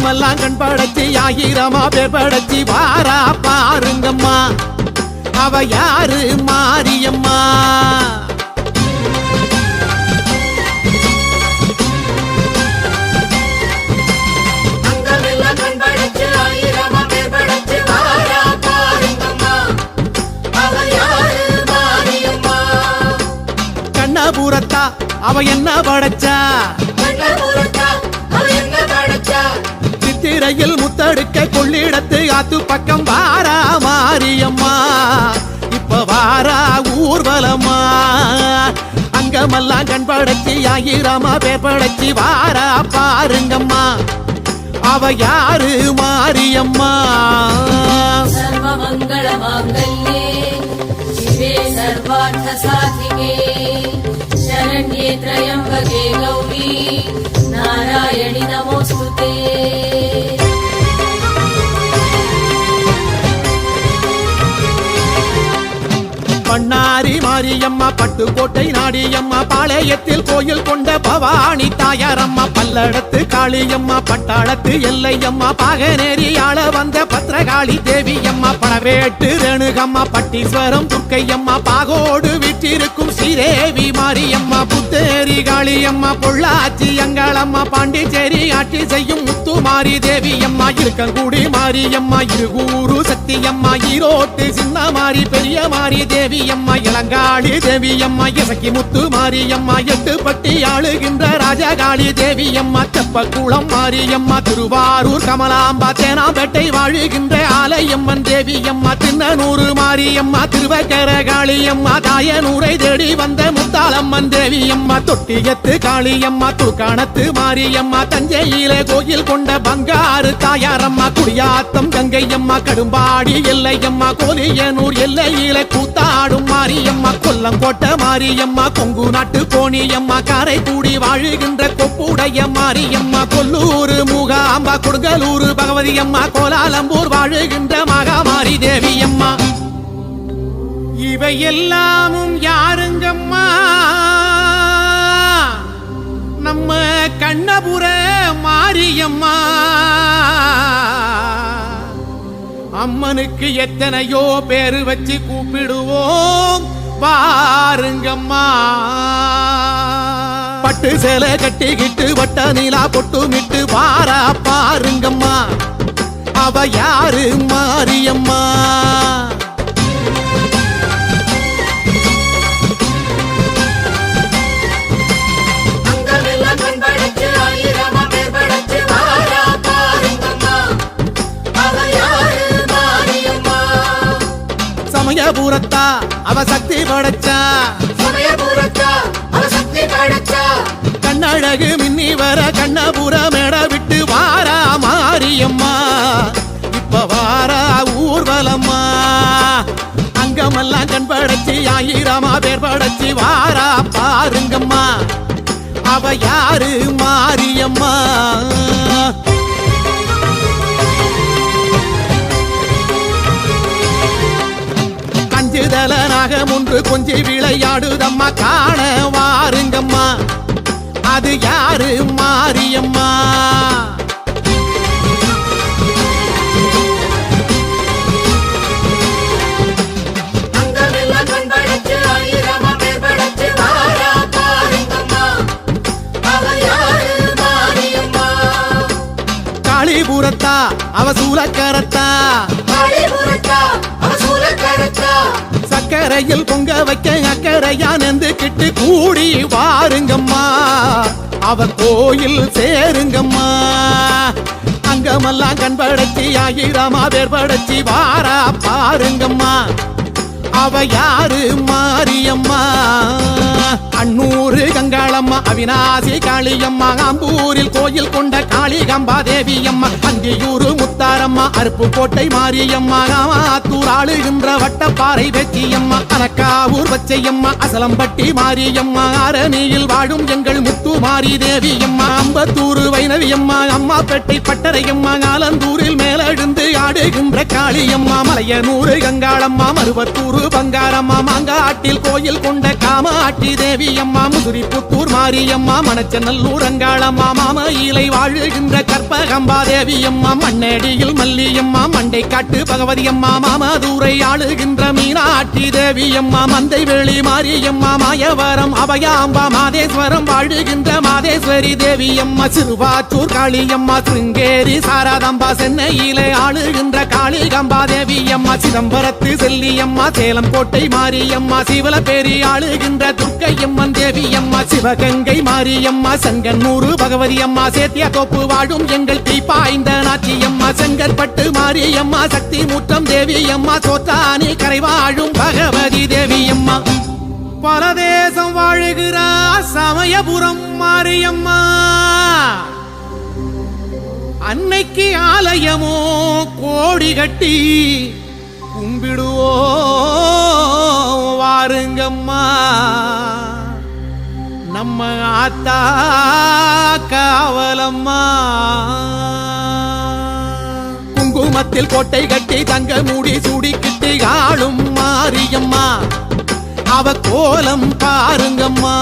அங்கமெல்லாம் கண் படைச்சி ஆயிரமா பேர் படைச்சி வாரா பாருங்கம்மா. அவ யாரு? மாரியம்மா. அங்கமெல்லாம் கண் படைச்சு சித்திரையில் முத்தடுக்க கொள்ளிடத்து ஆத்து பக்கம் வாரா மாரியம்மா இப்ப வாரா ஊர்வலம்மா அங்கமெல்லாம் கண் படைச்சி ஆயிரமா பேர் படைச்சி வாரா பாருங்கம்மா அவ யாரு மாரியம்மா सर्वमङ्गलमाङ्गल्ये शिवे सर्वार्थसाधिके शरण्ये त्र्यम्बके गौरी नारायणि नमोऽस्तु ते பண்ணாரி மாரியம்மா பட்டுக்கோட்டை நாடியம்மா பாளையத்தில் கோயில் கொண்ட பவானி தாயாரம்மா பல்லடத்து காளியம்மா பட்டாளத்து எல்லையம்மா பாகநேரி ஆள வந்த பத்ரகாளி தேவியம்மா பழவேட்டு ரேணுகம்மா பட்டீஸ்வரம் துர்க்கையம்மா பாகோடு விற்றிருக்கும் ஸ்ரீதேவி மாரியம்மா புத்தேரி காளியம்மா பொள்ளாச்சி அங்காளம்மா பாண்டிச்சேரி ஆட்சி செய்யும் முத்துமாரி தேவியம்மா இருக்கங்குடி மாரியம்மா இருகூரு சக்தியம்மா ஈரோட்டு சின்ன மாரி பெரிய மாரி தேவியம்மா ராஜகாளி தேவி அம்மா இசக்கி முத்து மாரியம்மா எட்டு பட்டி ஆளுகின்ற ராஜகாளி தேவியம்மா தெப்பக்குளம் மாரியம்மா திருவாரூர் கமலாம்பா தேனாம்பேட்டை வாழுகின்ற ஆலயம்மன் தேவியம்மா தின்னனூறு மாரியம்மா திருவக்கர காளியம்மா தாயனூரை தேடி வந்த முத்தாளம்மன் தேவி அம்மா தொட்டியத்து காளியம்மா துர்காணத்து மாரியம்மா தஞ்சையிலே கோயில் கொண்ட பங்காறு தாயாரம்மா குடியாத்தம் கங்கையம்மா கடும்பாடி எல்லையம்மா கோலியனூர் எல்லையில கூத்தாடும் மாரியம்மா கொல்லங்கோட்டை மாரியம்மா கொங்கு நாட்டு கோணியம்மா காரைக்குடி வாழுகின்ற கொப்புடைய மாரியம்மா கொல்லூர் மூகாம்பா கொடுங்கலூர் பகவதியம்மா கோலாலம்பூர் வாழுகின்ற மகாமாரி தேவியம்மா. இவை எல்லாமும் யாருங்கம்மா? நம்ம கண்ணபுர மாரியம்மா. அம்மனுக்கு எத்தனையோ பேரு வச்சு கூப்பிடுவோம். பாருங்கம்மா. பட்டு சேலை கட்டிக்கிட்டு வட்ட நீலா பொட்டுமிட்டு பாரா பாருங்கம்மா. அவ யாரு மாரியம்மா? அவ சக்தி படைச்சா. கண்ணழகு மின்னி வர கண்ணபுர மேட விட்டு வாரா மாரியம்மா. இப்ப வாரா ஊர்வலம்மா. அங்கமெல்லாம் கண் படைச்சி ஆயிரமா பேர் படைச்சி வாரா பாருங்கம்மா. அவ யாரு மாரியம்மா? நாகம் ஒன்று கொஞ்சி விளையாடுதம்மா. காண வாருங்கம்மா. அது யாரு? மாரியம்மா. காளிபுரத்தா அவ சூலக்கரத்தா. காளிபுரத்தா அவ சூலக்கரத்தா. அக்கறையில் பொங்க வைக்க அக்கறையா நெந்துக்கிட்டு கூடி வாருங்கம்மா. அவ கோயில் சேருங்கம்மா. அங்கமெல்லாம் கண் படைச்சி ஆயிரமா பேர் வாரா பாருங்கம்மா. அவ யாரு மாரியம்மா? அண்ணூறு கங்காளம்மா அவினாசி காளியம்மா ஆம்பூரில் கோயில் கொண்ட காளிகம்பா தேவியம்மா அந்தியூரு முத்தாரம்மா அருப்பு கோட்டை மாரியம்மா ஆத்தூரா ஆளுகின்ற வட்டப்பாறை வெச்சியம்மா அனக்காவூர் வச்சையம்மா அசலம்பட்டி மாரியம்மா அரணியில் வாழும் எங்கள் முத்து மாரி தேவியம்மா அம்பத்தூர் வைணவியம்மா அம்மாப்பேட்டை பட்டறையம்மா ஆலந்தூரில் மேலெழுந்து ஆடுகின்ற வாழுகின்ற காளியம்மா மலையனூறு கங்காளம்மா மருவத்தூரு பங்காரம்மா மாங்காட்டில் கோயில் கொண்ட காமாட்சி தேவியம்மா முதுரி புத்தூர் மாரியம்மா மணச்சநல்லூர் அங்காளம்மா மாம இலை வாழுகின்ற கற்பகம்பா தேவியம்மா மண்ணடியில் மல்லியம்மா மண்டை காட்டு பகவதியம்மா மாமதூரை ஆளுகின்ற மீனாட்சி தேவியம்மா மந்தை வெளி மாரியம்மா மாயவரம் அபயாம்பா மாதேஸ்வரம் வாழுகின்ற மாதேஸ்வரி தேவியம்மா சிறுவாச்சூர் காளியம்மா சிருங்கேரி சாராதம்பா சென்னையிலே ஆளுகின்ற காளிகா காளிகம்பா அம்மா சிதம்பரத்து செல்லியம்மா சேலம் கோட்டை மாரியம்மா சிவல பெரியாளுகின்ற துர்க்கையம்மன் தேவி அம்மா சிவகங்கை மாரியம்மா சங்கன்மூறு பகவதி அம்மா சேத்திய தோப்பு வாழும் எங்கள் தீப்பாய்ந்த நாச்சியம்மா செங்கற்பட்டு மாரியம்மா சக்தி மூட்டம் தேவி அம்மா சோத்தானி கரை வாழும் பகவதி தேவி அம்மா. பரதேசம் வாழுகிறார் சமயபுரம் மாரியம்மா அன்னைக்கு ஆலயமோ கோடி கட்டி கும்பிடுவோ வாருங்கம்மா. நம்ம ஆத்தா காவலம்மா. குங்குமத்தில் கோட்டை கட்டி தங்க மூடி சுடிக்கிட்டு ஆளும் மாரியம்மா. அவ கோலம் பாருங்கம்மா.